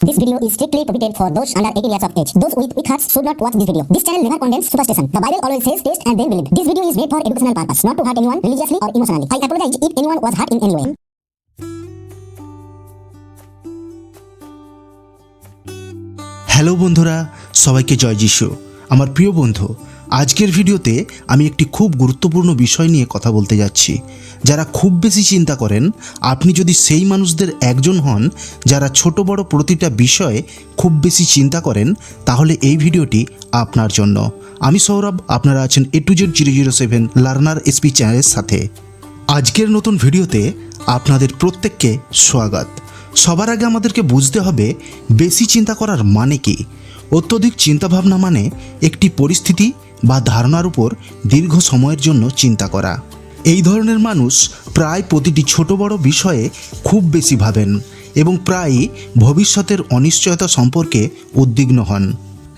This video is strictly prohibited for those under 18 years of age. Those with weak hearts should not watch this video. This channel never condemns superstition. The Bible always says taste and then believe. This video is made for educational purpose, not to hurt anyone religiously or emotionally. I apologize if anyone was hurt in any way. Hello বন্ধুরা সবাইকে জয় যিশু আমার প্রিয় বন্ধু আজকের ভিডিওতে আমি একটি খুব গুরুত্বপূর্ণ বিষয় নিয়ে কথা বলতে যাচ্ছি। যারা খুব বেশি চিন্তা করেন, আপনি যদি সেই মানুষদের একজন হন, যারা ছোট বড় প্রতিটা বিষয়ে খুব বেশি চিন্তা করেন, তাহলে এই ভিডিওটি আপনার জন্য। আমি সৌরভ, আপনারা আছেন A to Z zero zero seven learner SP চ্যানেলের সাথে। আজকের নতুন ভিডিওতে আপনাদের প্রত্যেককে স্বাগত। সবার আগে আমাদেরকে বুঝতে হবে, বেশি চিন্তা করার মানে কি? অত্যধিক চিন্তাভাবনা মানে একটি পরিস্থিতি বা ধারণার উপর দীর্ঘ সময়ের জন্য চিন্তা করা। এই ধরনের মানুষ প্রায় প্রতিটি ছোট বড় বিষয়ে খুব বেশি ভাবেন এবং প্রায়ই ভবিষ্যতের অনিশ্চয়তা সম্পর্কে উদ্বিগ্ন হন,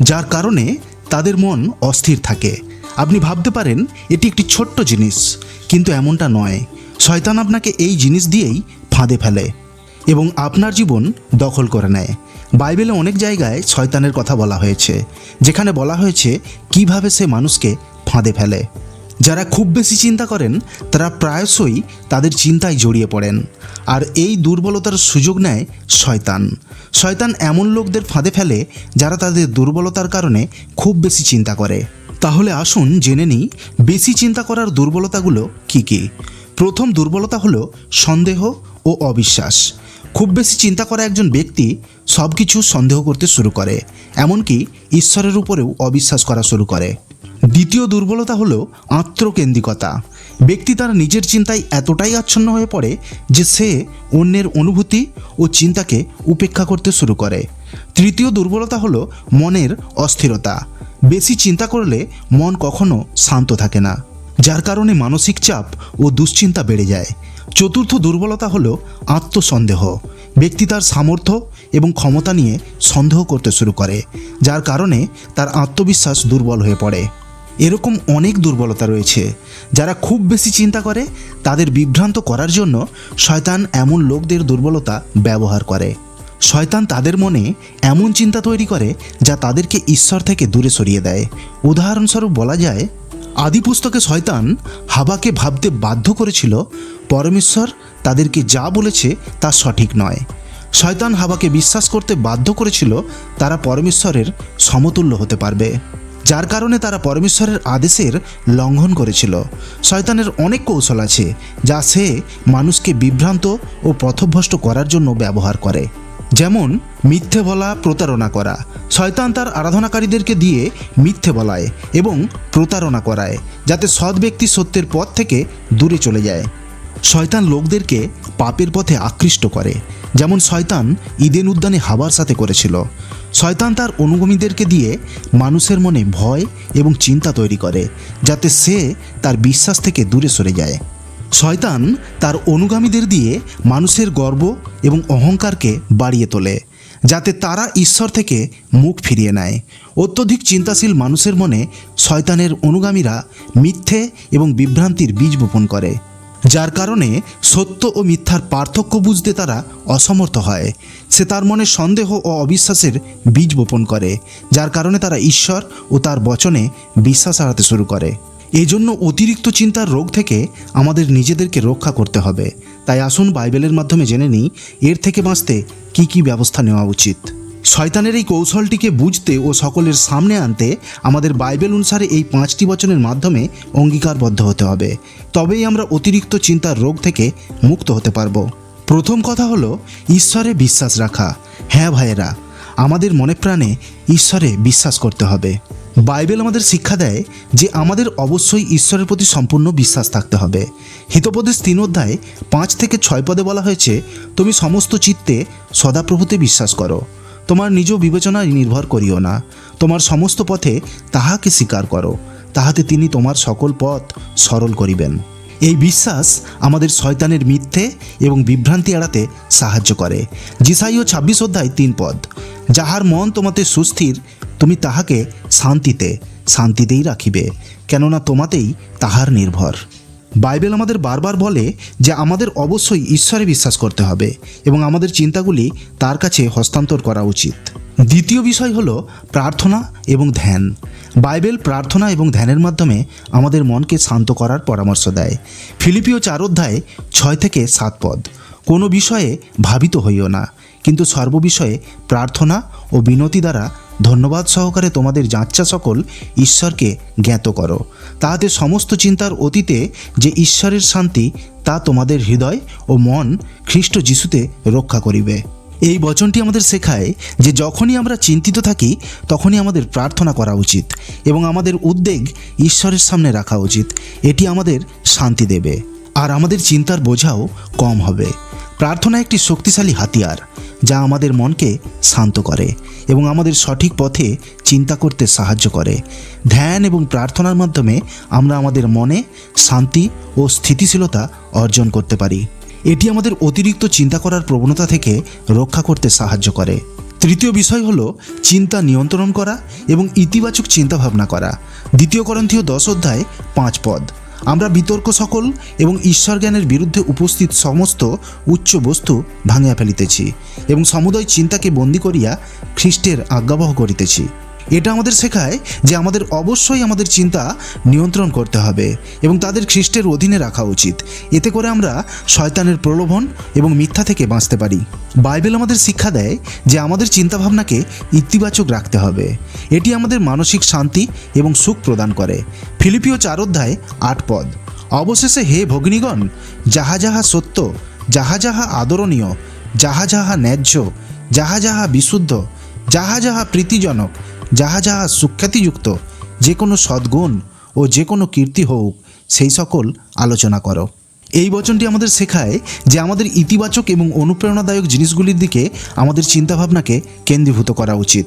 যার কারণে তাদের মন অস্থির থাকে। আপনি ভাবতে পারেন, এটি একটি ছোট্ট জিনিস, কিন্তু এমনটা নয়। শয়তান আপনাকে এই জিনিস দিয়েই ফাঁদে ফেলে এবং আপনার জীবন দখল করে নেয়। বাইবেলে অনেক জায়গায় শয়তানের কথা বলা হয়েছে, যেখানে বলা হয়েছে কীভাবে সে মানুষকে ফাঁদে ফেলে। যারা খুব বেশি চিন্তা করেন, তারা প্রায়শই তাদের চিন্তায় জড়িয়ে পড়েন। আর এই দুর্বলতার সুযোগ নেয় শয়তান। শয়তান এমন লোকদের ফাঁদে ফেলে, যারা তাদের দুর্বলতার কারণে খুব বেশি চিন্তা করে। তাহলে আসুন জেনে নিই, বেশি চিন্তা করার দুর্বলতাগুলো কী কী? প্রথম দুর্বলতা হলো সন্দেহ ও অবিশ্বাস। খুব বেশি চিন্তা করা একজন ব্যক্তি সব কিছু সন্দেহ করতে শুরু করে, এমনকি ঈশ্বরের উপরেও অবিশ্বাস করা শুরু করে। দ্বিতীয় দুর্বলতা হলো আত্মকেন্দ্রিকতা। ব্যক্তি তার নিজের চিন্তায় এতটাই আচ্ছন্ন হয়ে পড়ে যে সে অন্যের অনুভূতি ও চিন্তাকে উপেক্ষা করতে শুরু করে। তৃতীয় দুর্বলতা হলো মনের অস্থিরতা। বেশি চিন্তা করলে মন কখনো শান্ত থাকে না, যার কারণে মানসিক চাপ ও দুশ্চিন্তা বেড়ে যায়। চতুর্থ দুর্বলতা হলো আত্মসন্দেহ। ব্যক্তি তার সামর্থ্য এবং ক্ষমতা নিয়ে সন্দেহ করতে শুরু করে, যার কারণে তার আত্মবিশ্বাস দুর্বল হয়ে পড়ে। এরকম অনেক দুর্বলতা রয়েছে, যারা খুব বেশি চিন্তা করে, তাদের বিভ্রান্ত করার জন্য শয়তান এমন লোকদের দুর্বলতা ব্যবহার করে। শয়তান তাদের মনে এমন চিন্তা তৈরি করে, যা তাদেরকে ঈশ্বর থেকে দূরে সরিয়ে দেয়। উদাহরণস্বরূপ বলা যায় আদি পুস্তকে শয়তান হাবাকে ভাবতে বাধ্য করেছিল, পরমেশ্বর তাদেরকে যা বলেছে তা সঠিক নয়। শয়তান হাবাকে বিশ্বাস করতে বাধ্য করেছিল, তারা পরমেশ্বরের সমতুল্য হতে পারবে। যার কারণে তারা পরমেশ্বরের আদেশের লঙ্ঘন করেছিল। শয়তানের অনেক কৌশল আছে, যা সে মানুষকে বিভ্রান্ত ও পথভ্রষ্ট করার জন্য ব্যবহার করে। যেমন, মিথ্যে বলা, প্রতারণা করা। শয়তান তার আরাধনাকারীদেরকে দিয়ে মিথ্যে বলায় এবং প্রতারণা করায়, যাতে সৎ ব্যক্তি সত্যের পথ থেকে দূরে চলে যায়। শয়তান লোকদেরকে পাপের পথে আকৃষ্ট করে। যেমন শয়তান ইদেন উদ্যানে হাবার সাথে করেছিল। শয়তান তার অনুগামীদেরকে দিয়ে মানুষের মনে ভয় এবং চিন্তা তৈরি করে, যাতে সে তার বিশ্বাস থেকে দূরে সরে যায়। শয়তান তার অনুগামীদের দিয়ে মানুষের গর্ব এবং অহংকারকে বাড়িয়ে তোলে, যাতে তারা ঈশ্বর থেকে মুখ ফিরিয়ে নেয়। অত্যধিক চিন্তাশীল মানুষের মনে শয়তানের অনুগামীরা মিথ্যে এবং বিভ্রান্তির বীজ বপন করে, যার কারণে সত্য ও মিথ্যার পার্থক্য বুঝতে তারা অসমর্থ হয়। সে তার মনে সন্দেহ ও অবিশ্বাসের বীজ বপন করে, যার কারণে তারা ঈশ্বর ও তার বচনে বিশ্বাস হারাতে শুরু করে। এই জন্য অতিরিক্ত চিন্তার রোগ থেকে আমাদের নিজেদেরকে রক্ষা করতে হবে। তাই আসুন বাইবেলের মাধ্যমে জেনে নিই, এর থেকে বাঁচতে কী কী ব্যবস্থা নেওয়া উচিত। শয়তানের এই কৌশলটিকে বুঝতে ও সকলের সামনে আনতে আমাদের বাইবেল অনুসারে এই পাঁচটি বচনের মাধ্যমে অঙ্গীকারবদ্ধ হতে হবে। তবেই আমরা অতিরিক্ত চিন্তার রোগ থেকে মুক্ত হতে পারব। প্রথম কথা হলো, ঈশ্বরে বিশ্বাস রাখা। হ্যাঁ ভাইয়েরা, আমাদের মনে প্রাণে ঈশ্বরে বিশ্বাস করতে হবে। বাইবেল আমাদের শিক্ষা দেয় যে আমাদের অবশ্যই ঈশ্বরের প্রতি সম্পূর্ণ বিশ্বাস থাকতে হবে। হিতোপদেশ তিন অধ্যায় পাঁচ থেকে ছয় পদে বলা হয়েছে, তুমি সমস্ত চিত্তে সদাপ্রভুতে বিশ্বাস করো। তোমার নিজ বিবেচনায় নির্ভর করিও না। তোমার সমস্ত পথে তাহাকে স্বীকার করো। তাহাতে তিনি তোমার সকল পথ সরল করিবেন। এই বিশ্বাস আমাদের শয়তানের মিথ্যে এবং বিভ্রান্তি এড়াতে সাহায্য করে। জিসাইও ছাব্বিশ অধ্যায় তিন পদ। যাহার মন তোমাতে সুস্থির, তুমি তাহাকে শান্তিতে, শান্তিতেই রাখিবে, কেননা তোমাতেই তাহার নির্ভর। বাইবেল আমাদের বারবার বলে যে আমাদের অবশ্যই ঈশ্বরে বিশ্বাস করতে হবে এবং আমাদের চিন্তাগুলি তার কাছে হস্তান্তর করা উচিত। দ্বিতীয় বিষয় হলো প্রার্থনা এবং ধ্যান। বাইবেল প্রার্থনা এবং ধ্যানের মাধ্যমে আমাদের মনকে শান্ত করার পরামর্শ দেয়। ফিলিপিও চার অধ্যায় ছয় থেকে সাত পদ। কোনো বিষয়ে ভাবিত হইও না, কিন্তু সর্ববিষয়ে প্রার্থনা ও বিনতি দ্বারা ধন্যবাদ সহকারে তোমাদের যাচ্ছা সকল ঈশ্বরকে জ্ঞাত করো। তাহাতে সমস্ত চিন্তার অতীতে যে ঈশ্বরের শান্তি, তা তোমাদের হৃদয় ও মন খ্রিস্ট যিশুতে রক্ষা করিবে। এই বচনটি আমাদের শেখায় যে যখনই আমরা চিন্তিত থাকি, তখনই আমাদের প্রার্থনা করা উচিত এবং আমাদের উদ্বেগ ঈশ্বরের সামনে রাখা উচিত। এটি আমাদের শান্তি দেবে। আর আমাদের চিন্তার বোঝাও কম হবে। প্রার্থনা একটি শক্তিশালী হাতিয়ার, যা আমাদের মনকে শান্ত করে এবং আমাদের সঠিক পথে চিন্তা করতে সাহায্য করে। ধ্যান এবং প্রার্থনার মাধ্যমে আমরা আমাদের মনে শান্তি ও স্থিতিশীলতা অর্জন করতে পারি। এটি আমাদের অতিরিক্ত চিন্তা করার প্রবণতা থেকে রক্ষা করতে সাহায্য করে। তৃতীয় বিষয় হলো চিন্তা নিয়ন্ত্রণ করা এবং ইতিবাচক চিন্তাভাবনা করা। দ্বিতীয় করন্থীয় দশ অধ্যায় পাঁচ পদ। আমরা বিতর্ক সকল এবং ঈশ্বর জ্ঞানের বিরুদ্ধে উপস্থিত সমস্ত উচ্চ বস্তু ভাঙিয়া ফেলিতেছি এবং সমুদয় চিন্তাকে বন্দী করিয়া খ্রিস্টের আজ্ঞাবহ করিতেছি। এটা আমাদের শেখায় যে আমাদের অবশ্যই আমাদের চিন্তা নিয়ন্ত্রণ করতে হবে এবং তাদের খ্রিস্টের অধীনে রাখা উচিত। এতে করে আমরা শয়তানের প্রলোভন এবং মিথ্যা থেকে বাঁচতে পারি। বাইবেল আমাদের শিক্ষা দেয় যে আমাদের চিন্তাভাবনাকে ইতিবাচক রাখতে হবে। এটি আমাদের মানসিক শান্তি এবং সুখ প্রদান করে। ফিলিপিও চার অধ্যায় আট পদ। অবশেষে হে ভগ্নীগণ, যাহা যাহা সত্য, যাহা যাহা আদরণীয়, যাহা যাহা ন্যায্য, যাহা যাহা বিশুদ্ধ, যাহা যাহা প্রীতিজনক যাহা যাহা সুখ্যাতিযুক্ত যে কোনো সদ্গুণ ও যে কোনো কীর্তি হোক, সেই সকল আলোচনা করো। এই বচনটি আমাদের শেখায় যে আমাদের ইতিবাচক এবং অনুপ্রেরণাদায়ক জিনিসগুলির দিকে আমাদের চিন্তাভাবনাকে কেন্দ্রীভূত করা উচিত।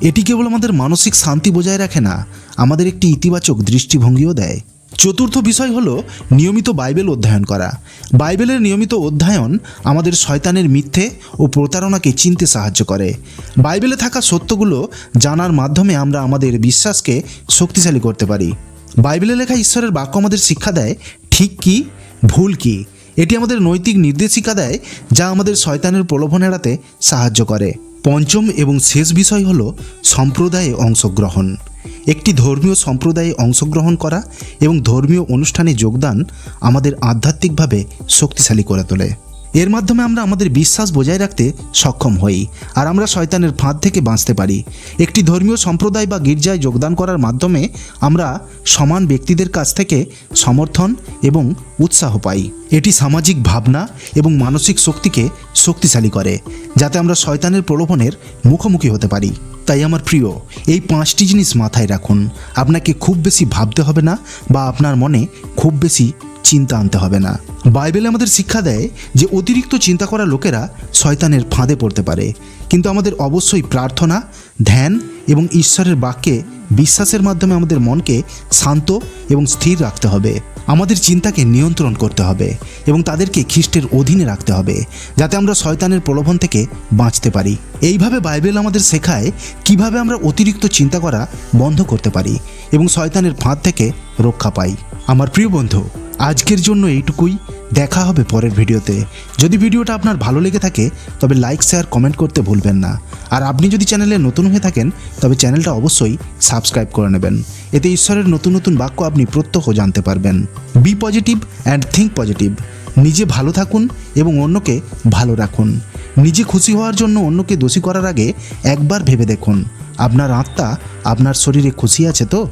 এটি কেবল আমাদের মানসিক শান্তি বজায় রাখে না, আমাদের একটি ইতিবাচক দৃষ্টিভঙ্গিও দেয়। চতুর্থ বিষয় হলো নিয়মিত বাইবেল অধ্যয়ন করা। বাইবেলের নিয়মিত অধ্যয়ন আমাদের শয়তানের মিথ্যে ও প্রতারণাকে চিনতে সাহায্য করে। বাইবেলে থাকা সত্যগুলো জানার মাধ্যমে আমরা আমাদের বিশ্বাসকে শক্তিশালী করতে পারি। বাইবেলে লেখা ঈশ্বরের বাক্য আমাদের শিক্ষা দেয়, ঠিক কি, ভুল কি? এটি আমাদের নৈতিক নির্দেশিকা দেয়, যা আমাদের শয়তানের প্রলোভন এড়াতে সাহায্য করে। পঞ্চম এবং শেষ বিষয় হল সম্প্রদায়ে অংশগ্রহণ। একটি ধর্মীয় সম্প্রদায়ে অংশগ্রহণ করা এবং ধর্মীয় অনুষ্ঠানে যোগদান আমাদের আধ্যাত্মিকভাবে শক্তিশালী করে তোলে। এর মাধ্যমে আমরা আমাদের বিশ্বাস বজায় রাখতে সক্ষম হই আর আমরা শয়তানের ফাঁদ থেকে বাঁচতে পারি। একটি ধর্মীয় সম্প্রদায় বা গির্জায় যোগদান করার মাধ্যমে আমরা সমান ব্যক্তিদের কাছ থেকে সমর্থন এবং উৎসাহ পাই। এটি সামাজিক ভাবনা এবং মানসিক শক্তিকে শক্তিশালী করে, যাতে আমরা শয়তানের প্রলোভনের মুখোমুখি হতে পারি। তাই আমার প্রিয়, এই পাঁচটি জিনিস মাথায় রাখুন। আপনাকে খুব বেশি ভাবতে হবে না বা আপনার মনে খুব বেশি চিন্তা আনতে হবে না। বাইবেল আমাদের শিক্ষা দেয় যে অতিরিক্ত চিন্তা করা লোকেরা শয়তানের ফাঁদে পড়তে পারে। কিন্তু আমাদের অবশ্যই প্রার্থনা, ধ্যান এবং ঈশ্বরের বাক্যে বিশ্বাসের মাধ্যমে আমাদের মনকে শান্ত এবং স্থির রাখতে হবে। আমাদের চিন্তাকে নিয়ন্ত্রণ করতে হবে এবং তাদেরকে খ্রিস্টের অধীনে রাখতে হবে, যাতে আমরা শয়তানের প্রলোভন থেকে বাঁচতে পারি। এইভাবে বাইবেল আমাদের শেখায় কীভাবে আমরা অতিরিক্ত চিন্তা করা বন্ধ করতে পারি এবং শয়তানের ফাঁদ থেকে রক্ষা পাই। আমার প্রিয় বন্ধু, আজকের জন্য এইটুকুই। দেখা হবে পরের ভিডিওতে। যদি ভিডিওটা আপনার ভালো লেগে থাকে, তবে লাইক শেয়ার কমেন্ট করতে ভুলবেন না। আর আপনি যদি চ্যানেলে নতুন হয়ে থাকেন, তবে চ্যানেলটা অবশ্যই সাবস্ক্রাইব করে নেবেন। এতে ঈশ্বরের নতুন নতুন বাক্য আপনি প্রত্যহ জানতে পারবেন। Be positive and think positive নিজে ভালো থাকুন এবং অন্যকে ভালো রাখুন। নিজে খুশি হওয়ার জন্য অন্যকে দোষী করার আগে একবার ভেবে দেখুন। আপনার আত্মা আপনার শরীরে খুশি আছে তো?